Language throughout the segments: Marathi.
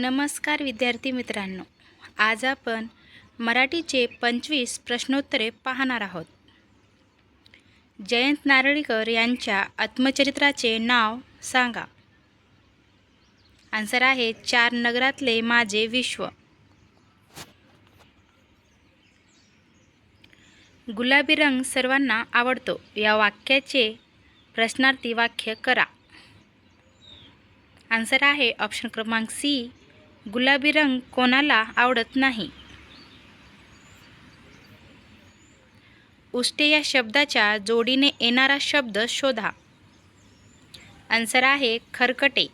नमस्कार विद्यार्थी मित्रांनो. आज आपण मराठीचे पंचवीस प्रश्नोत्तरे पाहणार आहोत. जयंत नारळीकर यांच्या आत्मचरित्राचे नाव सांगा. आन्सर आहे चार नगरातले माझे विश्व. गुलाबी रंग सर्वांना आवडतो. या वाक्याचे प्रश्नार्थी वाक्य करा. आन्सर आहे ऑप्शन क्रमांक सी गुलाबी रंग कोणाला आवडत नाही. उष्टे या शब्दाच्या जोडीने येणारा शब्द शोधा. आन्सर आहे खरकटे.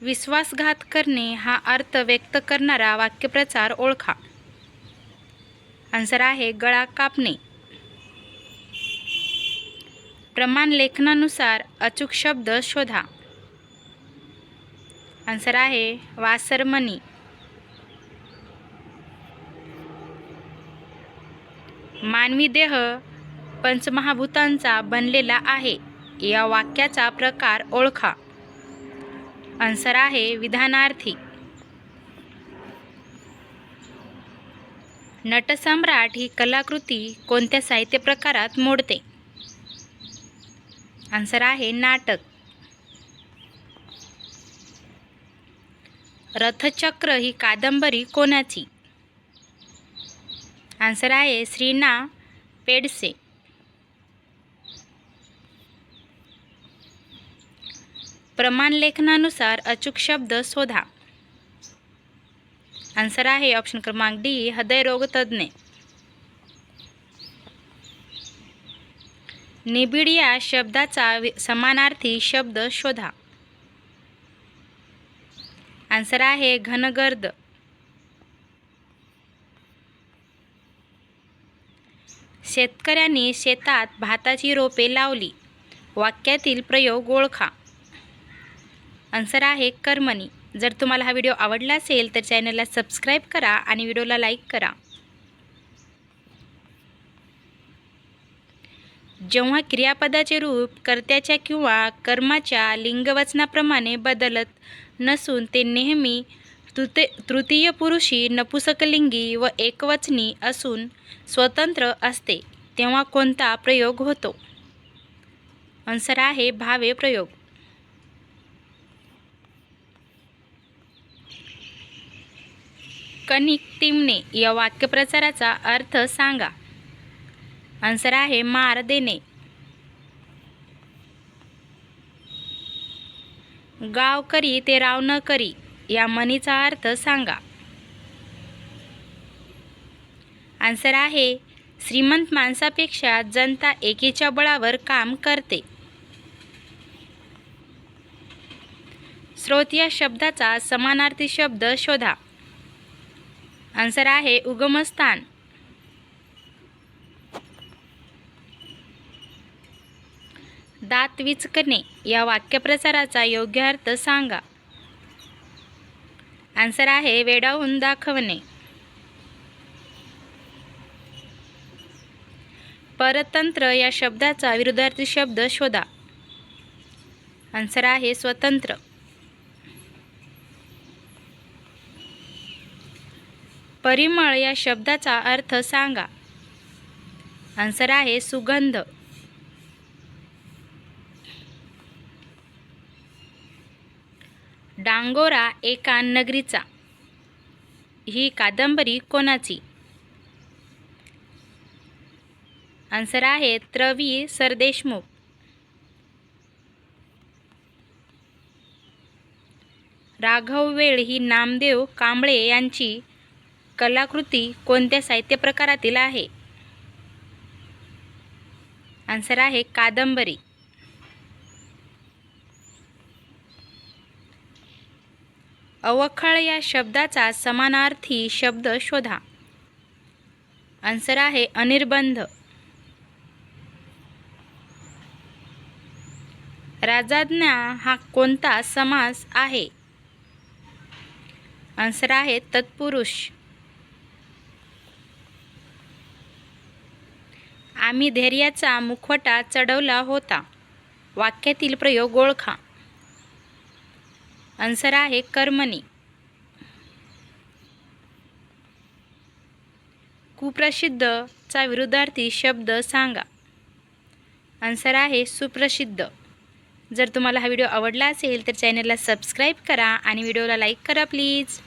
विश्वासघात करणे हा अर्थ व्यक्त करणारा वाक्यप्रचार ओळखा. आन्सर आहे गळा कापणे. प्रमाण लेखनानुसार अचूक शब्द शोधा. आन्सर आहे वासरमणी. मानवी देह पंचमहाभूतांचा बनलेला आहे. या वाक्याचा प्रकार ओळखा. आन्सर आहे विधानार्थी. नटसम्राट ही कलाकृती कोणत्या साहित्य प्रकारात मोडते? आन्सर आहे नाटक. रथचक्र ही कादंबरी कोणाची? आन्सर आहे श्रीना पेडसे. प्रमाण लेखनानुसार अचूक शब्द शोधा. आन्सर आहे ऑप्शन क्रमांक डी हृदयरोग तज्ज्ञ. निबिड या शब्दाचा समानार्थी शब्द शोधा. आन्सर आहे घनगर्द. शेतकऱ्यांनी शेतात भाताची रोपे लावली. वाक्यातील प्रयोग ओळखा. आन्सर आहे कर्मणी. जर तुम्हाला हा व्हिडिओ आवडला असेल तर चॅनलला सबस्क्राईब करा आणि व्हिडिओला लाईक करा. जेव्हा क्रियापदाचे रूप कर्त्याच्या किंवा कर्माच्या लिंगवचनाप्रमाणे बदलत नसून ते नेहमी तृते तृतीय पुरुषी नपुसकलिंगी व एकवचनी असून स्वतंत्र असते तेव्हा कोणता प्रयोग होतो? आन्सर आहे भावे प्रयोग. कनिक तिमने या वाक्यप्रचाराचा अर्थ सांगा. आन्सर आहे मार देणे. गाव करी ते राव न करी या म्हणीचा अर्थ सांगा. आन्सर आहे श्रीमंत माणसापेक्षा जनता एकीच्या बळावर काम करते. स्रोत या शब्दाचा समानार्थी शब्द शोधा. आन्सर आहे उगमस्थान. दात विचकणे या वाक्यप्रचाराचा योग्य अर्थ सांगा. आन्सर आहे वेडावून दाखवणे. परतंत्र या शब्दाचा विरुद्धार्थी शब्द शोधा. आन्सर आहे स्वतंत्र. परिमळ या शब्दाचा अर्थ सांगा. आन्सर आहे सुगंध. डांगोरा एका नगरीचा. ही कादंबरी कोणाची? आन्सर आहे त्रवी सरदेशमुख. राघव वेळ ही नामदेव कांबळे यांची कलाकृती कोणत्या साहित्य प्रकारातील आहे? आन्सर आहे कादंबरी. अवखळ या शब्दाचा समानार्थी शब्द शोधा. आन्सर आहे अनिर्बंध. राजाज्ञा हा कोणता समास आहे? आन्सर आहे तत्पुरुष. आम्ही धैर्याचा मुखवटा चढवला होता. वाक्यातील प्रयोग ओळखा. आन्सर आहे कर्मणी. कुप्रसिद्धचा विरुद्धार्थी शब्द सांगा. आन्सर आहे सुप्रसिद्ध. जर तुम्हाला हा व्हिडिओ आवडला असेल तर चॅनलला सबस्क्राईब करा आणि व्हिडिओला लाईक करा प्लीज.